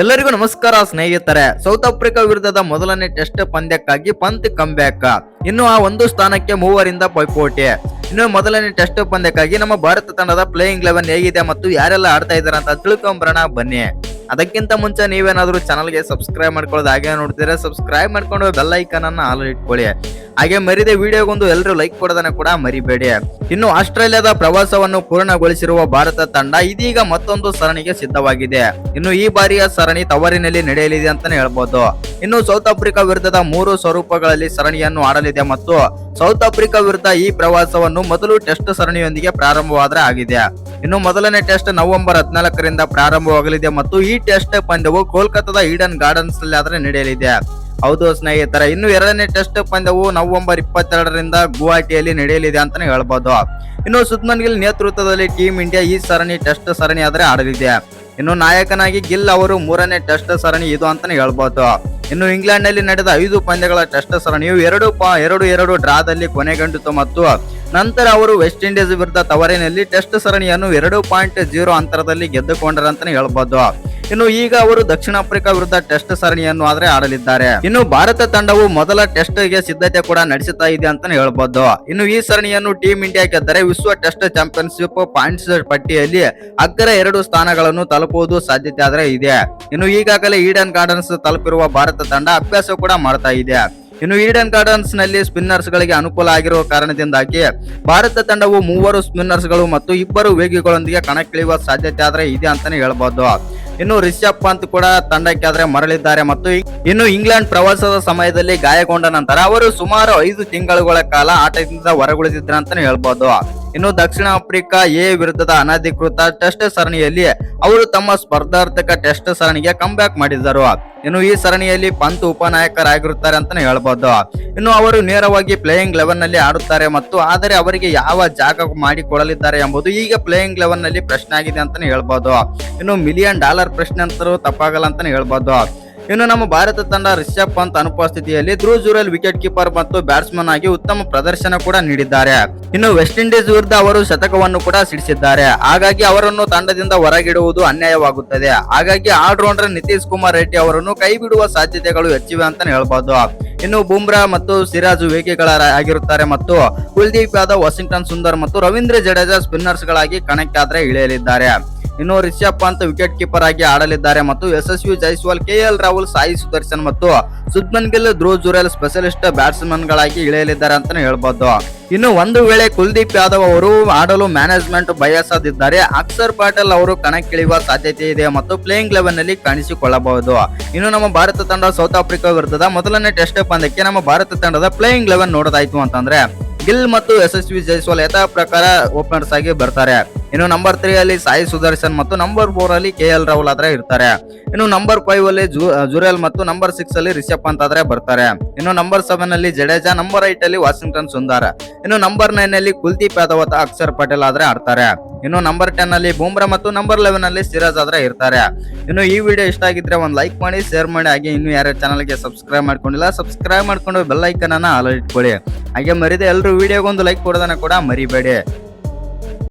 ಎಲ್ಲರಿಗೂ ನಮಸ್ಕಾರ, ಸ್ನೇಹಿತರೆ. ಸೌತ್ ಆಫ್ರಿಕಾ ವಿರುದ್ಧದ ಮೊದಲನೇ ಟೆಸ್ಟ್ ಪಂದ್ಯಕ್ಕಾಗಿ ಪಂತ್ ಕಂಬ್ಯಾಕ್ ಇನ್ನು ಆ ಒಂದು ಸ್ಥಾನಕ್ಕೆ ಮೂವರಿಂದ ಪೈಪೋಟಿ. ಇನ್ನು ಮೊದಲನೇ ಟೆಸ್ಟ್ ಪಂದ್ಯಕ್ಕಾಗಿ ನಮ್ಮ ಭಾರತ ತಂಡದ ಪ್ಲೇಯಿಂಗ್ ಲೆವೆನ್ ಹೇಗಿದೆ ಮತ್ತು ಯಾರೆಲ್ಲ ಆಡ್ತಾ ಇದಾರೆ ಅಂತ ತಿಳ್ಕೊಂಬರೋಣ, ಬನ್ನಿ. ಅದಕ್ಕಿಂತ ಮುಂಚೆ ನೀವೇನಾದ್ರೂ ಚಾನಲ್ಗೆ ಸಬ್ಸ್ಕ್ರೈಬ್ ಮಾಡ್ಕೊಳ್ಳೋದು ಹಾಗೆ ನೋಡ್ತೀರಾ ಸಬ್ಸ್ಕ್ರೈಬ್ ಮಾಡ್ಕೊಂಡು ಬೆಲ್ ಐಕನ್ ಅನ್ನ ಆಲ್ ಇಟ್ಕೊಳ್ಳಿ. ಹಾಗೆ ಮರಿದೆ ವಿಡಿಯೋಗೊಂದು ಎಲ್ಲರೂ ಲೈಕ್ ಕೊಡೋದನ್ನ ಕೂಡ ಮರಿಬೇಡಿ. ಇನ್ನು ಆಸ್ಟ್ರೇಲಿಯಾದ ಪ್ರವಾಸವನ್ನು ಪೂರ್ಣಗೊಳಿಸಿರುವ ಭಾರತ ತಂಡ ಇದೀಗ ಮತ್ತೊಂದು ಸರಣಿಗೆ ಸಿದ್ಧವಾಗಿದೆ. ಇನ್ನು ಈ ಬಾರಿಯ ಸರಣಿ ತವರಿನಲ್ಲಿ ನಡೆಯಲಿದೆ ಅಂತಾನೆ ಹೇಳ್ಬೋದು. ಇನ್ನು ಸೌತ್ ಆಫ್ರಿಕಾ ವಿರುದ್ಧದ ಮೂರು ಸ್ವರೂಪಗಳಲ್ಲಿ ಸರಣಿಯನ್ನು ಆಡಲಿದೆ ಮತ್ತು ಸೌತ್ ಆಫ್ರಿಕಾ ವಿರುದ್ಧ ಈ ಪ್ರವಾಸವನ್ನು ಮೊದಲು ಟೆಸ್ಟ್ ಸರಣಿಯೊಂದಿಗೆ ಪ್ರಾರಂಭವಾದರೆ ಆಗಿದೆ. ಇನ್ನು ಮೊದಲನೇ ಟೆಸ್ಟ್ ನವೆಂಬರ್ ಹದಿನಾಲ್ಕರಿಂದ ಪ್ರಾರಂಭವಾಗಲಿದೆ ಮತ್ತು ಈ ಟೆಸ್ಟ್ ಪಂದ್ಯವು ಕೋಲ್ಕತ್ತಾದ ಈಡನ್ ಗಾರ್ಡನ್ಸ್ನಲ್ಲಿ ಆದರೆ ನಡೆಯಲಿದೆ. ಹೌದು ಸ್ನೇಹಿತರ, ಇನ್ನು ಎರಡನೇ ಟೆಸ್ಟ್ ಪಂದ್ಯವು ನವೆಂಬರ್ ಇಪ್ಪತ್ತೆರಡರಿಂದ ಗುವಾಹಟಿಯಲ್ಲಿ ನಡೆಯಲಿದೆ ಅಂತಾನೆ ಹೇಳ್ಬೋದು. ಇನ್ನು ಸುದ್ಮನ್ ಗಿಲ್ ನೇತೃತ್ವದಲ್ಲಿ ಟೀಮ್ ಇಂಡಿಯಾ ಈ ಸರಣಿ ಟೆಸ್ಟ್ ಸರಣಿ ಆದರೆ ಆಡಲಿದೆ. ಇನ್ನು ನಾಯಕನಾಗಿ ಗಿಲ್ ಅವರು ಮೂರನೇ ಟೆಸ್ಟ್ ಸರಣಿ ಇದು ಅಂತಾನೆ ಹೇಳ್ಬೋದು. ಇನ್ನು ಇಂಗ್ಲೆಂಡ್ನಲ್ಲಿ ನಡೆದ ಐದು ಪಂದ್ಯಗಳ ಟೆಸ್ಟ್ ಸರಣಿಯು ಎರಡು ಎರಡು ಎರಡು ಡ್ರಾದಲ್ಲಿ ಕೊನೆಗೊಂಡಿತು ಮತ್ತು ನಂತರ ಅವರು ವೆಸ್ಟ್ ಇಂಡೀಸ್ ವಿರುದ್ಧ ತವರಿನಲ್ಲಿ ಟೆಸ್ಟ್ ಸರಣಿಯನ್ನು ಎರಡು ಪಾಯಿಂಟ್ ಜೀರೋ ಅಂತರದಲ್ಲಿ ಗೆದ್ದುಕೊಂಡರಂತಾನೆ ಹೇಳ್ಬೋದು. ಇನ್ನು ಈಗ ಅವರು ದಕ್ಷಿಣ ಆಫ್ರಿಕಾ ವಿರುದ್ಧ ಟೆಸ್ಟ್ ಸರಣಿಯನ್ನು ಆದರೆ ಆಡಲಿದ್ದಾರೆ. ಇನ್ನು ಭಾರತ ತಂಡವು ಮೊದಲ ಟೆಸ್ಟ್ಗೆ ಸಿದ್ಧತೆ ಕೂಡ ನಡೆಸುತ್ತಾ ಇದೆ ಅಂತಾನೆ ಹೇಳ್ಬೋದು. ಇನ್ನು ಈ ಸರಣಿಯನ್ನು ಟೀಮ್ ಇಂಡಿಯಾ ಗೆದ್ದರೆ ವಿಶ್ವ ಟೆಸ್ಟ್ ಚಾಂಪಿಯನ್ಶಿಪ್ ಪಾಯಿಂಟ್ಸ್ ಪಟ್ಟಿಯಲ್ಲಿ ಅಗ್ರ ಎರಡು ಸ್ಥಾನಗಳನ್ನು ತಲುಪುವುದು ಸಾಧ್ಯತೆ ಆದರೆ ಇದೆ. ಇನ್ನು ಈಗಾಗಲೇ ಈಡನ್ ಗಾರ್ಡನ್ಸ್ ತಲುಪಿರುವ ಭಾರತ ತಂಡ ಅಭ್ಯಾಸ ಕೂಡ ಮಾಡ್ತಾ ಇದೆ. ಇನ್ನು ಈಡನ್ ಗಾರ್ಡನ್ಸ್ನಲ್ಲಿ ಸ್ಪಿನ್ನರ್ಸ್ ಗಳಿಗೆ ಅನುಕೂಲ ಆಗಿರುವ ಕಾರಣದಿಂದಾಗಿ ಭಾರತ ತಂಡವು ಮೂವರು ಸ್ಪಿನ್ನರ್ಸ್ಗಳು ಮತ್ತು ಇಬ್ಬರು ವೇಗಿಗಳೊಂದಿಗೆ ಕಣಕ್ಕಿಳಿಯುವ ಸಾಧ್ಯತೆ ಆದ್ರೆ ಇದೆ ಅಂತಾನೆ ಹೇಳಬಹುದು ಇನ್ನು ರಿಷಬ್ ಪಂತ್ ಕೂಡ ತಂಡಕ್ಕೆ ಆದ್ರೆ ಮರಳಿದ್ದಾರೆ ಮತ್ತು ಇನ್ನು ಇಂಗ್ಲೆಂಡ್ ಪ್ರವಾಸದ ಸಮಯದಲ್ಲಿ ಗಾಯಗೊಂಡ ನಂತರ ಅವರು ಸುಮಾರು ಐದು ತಿಂಗಳುಗಳ ಕಾಲ ಆಟದಿಂದ ಹೊರಗುಳಿದಿದ್ದಾರೆ ಅಂತಾನೆ ಹೇಳ್ಬೋದು. ಇನ್ನು ದಕ್ಷಿಣ ಆಫ್ರಿಕಾ ಎ ವಿರುದ್ಧದ ಅನಧಿಕೃತ ಟೆಸ್ಟ್ ಸರಣಿಯಲ್ಲಿ ಅವರು ತಮ್ಮ ಸ್ಪರ್ಧಾರ್ಥಕ ಟೆಸ್ಟ್ ಸರಣಿಗೆ ಕಂಬ್ಯಾಕ್ ಮಾಡಿದರು ಇನ್ನು ಈ ಸರಣಿಯಲ್ಲಿ ಪಂತ್ ಉಪನಾಯಕರಾಗಿರುತ್ತಾರೆ ಅಂತಾನೆ ಹೇಳ್ಬೋದು. ಇನ್ನು ಅವರು ನೇರವಾಗಿ ಪ್ಲೇಯಿಂಗ್ ಲೆವೆನ್ನಲ್ಲಿ ಆಡುತ್ತಾರೆ ಮತ್ತು ಆದರೆ ಅವರಿಗೆ ಯಾವ ಜಾಗ ಮಾಡಿಕೊಡಲಿದ್ದಾರೆ ಎಂಬುದು ಈಗ ಪ್ಲೇಯಿಂಗ್ ಲೆವೆನ್ನಲ್ಲಿ ಪ್ರಶ್ನೆ ಆಗಿದೆ ಅಂತಾನೆ ಹೇಳ್ಬೋದು. ಇನ್ನು ಮಿಲಿಯನ್ ಡಾಲರ್ ಪ್ರಶ್ನೆ ಅಂತರೂ ತಪ್ಪಾಗಲ್ಲ ಅಂತಾನೆ ಹೇಳ್ಬೋದು. ಇನ್ನು ನಮ್ಮ ಭಾರತ ತಂಡ ರಿಷಬ್ ಪಂತ್ ಅನುಪಸ್ಥಿತಿಯಲ್ಲಿ ಧ್ರುವ್ ಜುರೆಲ್ ವಿಕೆಟ್ ಕೀಪರ್ ಮತ್ತು ಬ್ಯಾಟ್ಸ್ಮನ್ ಆಗಿ ಉತ್ತಮ ಪ್ರದರ್ಶನ ಕೂಡ ನೀಡಿದ್ದಾರೆ. ಇನ್ನು ವೆಸ್ಟ್ ಇಂಡೀಸ್ ವಿರುದ್ಧ ಅವರು ಶತಕವನ್ನು ಕೂಡ ಸಿಡಿಸಿದ್ದಾರೆ. ಹಾಗಾಗಿ ಅವರನ್ನು ತಂಡದಿಂದ ಹೊರಗಿಡುವುದು ಅನ್ಯಾಯವಾಗುತ್ತದೆ. ಹಾಗಾಗಿ ಆಲ್ರೌಂಡರ್ ನಿತೀಶ್ ಕುಮಾರ್ ರೆಡ್ಡಿ ಅವರನ್ನು ಕೈ ಬಿಡುವ ಸಾಧ್ಯತೆಗಳು ಹೆಚ್ಚಿವೆ ಅಂತ ಹೇಳಬಹುದು ಇನ್ನು ಬುಮ್ರಾ ಮತ್ತು ಸಿರಾಜ್ ವೇಗಿಗಳ ಆಗಿರುತ್ತಾರೆ ಮತ್ತು ಕುಲ್ದೀಪ್ ಯಾದವ್, ವಾಷಿಂಗ್ಟನ್ ಸುಂದರ್ ಮತ್ತು ರವೀಂದ್ರ ಜಡೇಜಾ ಸ್ಪಿನ್ನರ್ಸ್ ಗಳಾಗಿ ಕಣಕ್ಕಾದ್ರೆ ಇಳಿಯಲಿದ್ದಾರೆ. ಇನ್ನು ರಿಷಬ್ ಪಂತ್ ವಿಕೆಟ್ ಕೀಪರ್ ಆಗಿ ಆಡಲಿದ್ದಾರೆ ಮತ್ತು ಯಶಸ್ವಿ ಜೈಸ್ವಾಲ್ ಕೆಎಲ್ ರಾಹುಲ್, ಸಾಯಿ ಸುದರ್ಶನ್ ಮತ್ತು ಸುದ್ಮನ್ ಗಿಲ್, ಧ್ರುವ್ ಜುರೇಲ್ ಸ್ಪೆಷಲಿಸ್ಟ್ ಬ್ಯಾಟ್ಸ್ಮನ್ ಗಳಾಗಿ ಇಳಿಯಲಿದ್ದಾರೆ ಅಂತಾನೆ ಹೇಳ್ಬೋದು. ಇನ್ನು ಒಂದು ವೇಳೆ ಕುಲ್ದೀಪ್ ಯಾದವ್ ಅವರು ಆಡಲು ಮ್ಯಾನೇಜ್ಮೆಂಟ್ ಬಯಸದಿದ್ದಾರೆ ಅಕ್ಷರ್ ಪಾಟೀಲ್ ಅವರು ಕಣಕ್ಕಿಳಿಯುವ ಸಾಧ್ಯತೆ ಇದೆ ಮತ್ತು ಪ್ಲೇಯಿಂಗ್ ಲೆವೆನ್ನಲ್ಲಿ ಕಾಣಿಸಿಕೊಳ್ಳಬಹುದು. ಇನ್ನು ನಮ್ಮ ಭಾರತ ತಂಡ ಸೌತ್ ಆಫ್ರಿಕಾ ವಿರುದ್ಧದ ಮೊದಲನೇ ಟೆಸ್ಟ್ ಪಂದ್ಯಕ್ಕೆ ನಮ್ಮ ಭಾರತ ತಂಡದ ಪ್ಲೇಯಿಂಗ್ ಲೆವೆನ್ ನೋಡೋದಾಯ್ತು ಅಂತಂದ್ರೆ, ಗಿಲ್ ಮತ್ತು ಯಶಸ್ವಿ ಜೈಸ್ವಾಲ್ ಯಥಾ ಪ್ರಕಾರ ಓಪನರ್ಸ್ ಆಗಿ ಬರ್ತಾರೆ. ಇನ್ನು ನಂಬರ್ ತ್ರೀ ಅಲ್ಲಿ ಸಾಯಿ ಸುದರ್ಶನ್ ಮತ್ತು ನಂಬರ್ ಫೋರ್ ಅಲ್ಲಿ ಕೆ ಎಲ್ ರಾಹುಲ್ ಆದ್ರೆ ಇರ್ತಾರೆ. ಇನ್ನು ನಂಬರ್ ಫೈವ್ ಅಲ್ಲಿ ಜುರೇಲ್ ಮತ್ತು ನಂಬರ್ ಸಿಕ್ಸ್ ಅಲ್ಲಿ ರಿಷಬ್ ಪಂತ್ ಆದ್ರೆ ಬರ್ತಾರೆ. ಇನ್ನು ನಂಬರ್ ಸೆವೆನ್ ಅಲ್ಲಿ ಜಡೇಜಾ ನಂಬರ್ ಏಟ್ ಅಲ್ಲಿ ವಾಷಿಂಗ್ಟನ್ ಸುಂದರ್. ಇನ್ನು ನಂಬರ್ ನೈನ್ ಅಲ್ಲಿ ಕುಲ್ದೀಪ್ ಯಾದವ್ ಅಕ್ಷರ್ ಪಟೇಲ್ ಆದ್ರೆ ಆಡ್ತಾರೆ. ಇನ್ನು ನಂಬರ್ ಟೆನ್ ಅಲ್ಲಿ ಬೂಮ್ರಾ ಮತ್ತು ನಂಬರ್ ಲೆವೆನ್ ಅಲ್ಲಿ ಸಿರಾಜ್ ಆದ್ರೆ ಇರ್ತಾರೆ. ಇನ್ನು ಈ ವಿಡಿಯೋ ಇಷ್ಟ ಆಗಿದ್ರೆ ಒಂದು ಲೈಕ್ ಮಾಡಿ ಶೇರ್ ಮಾಡಿ. ಹಾಗೆ ಇನ್ನು ಯಾರ ಚಾನಲ್ಗೆ ಸಬ್ಸ್ಕ್ರೈಬ್ ಮಾಡ್ಕೊಂಡಿಲ್ಲ ಸಬ್ಸ್ಕ್ರೈಬ್ ಮಾಡ್ಕೊಂಡು ಬೆಲ್ ಐಕನ್ ಅನ್ನ ಇಟ್ಕೊಳ್ಳಿ. ಹಾಗೆ ಮರಿದೆ ಎಲ್ಲರೂ ವಿಡಿಯೋಗೊಂದು ಲೈಕ್ ಕೊಡೋದನ್ನ ಕೂಡ ಮರಿಬೇಡಿ.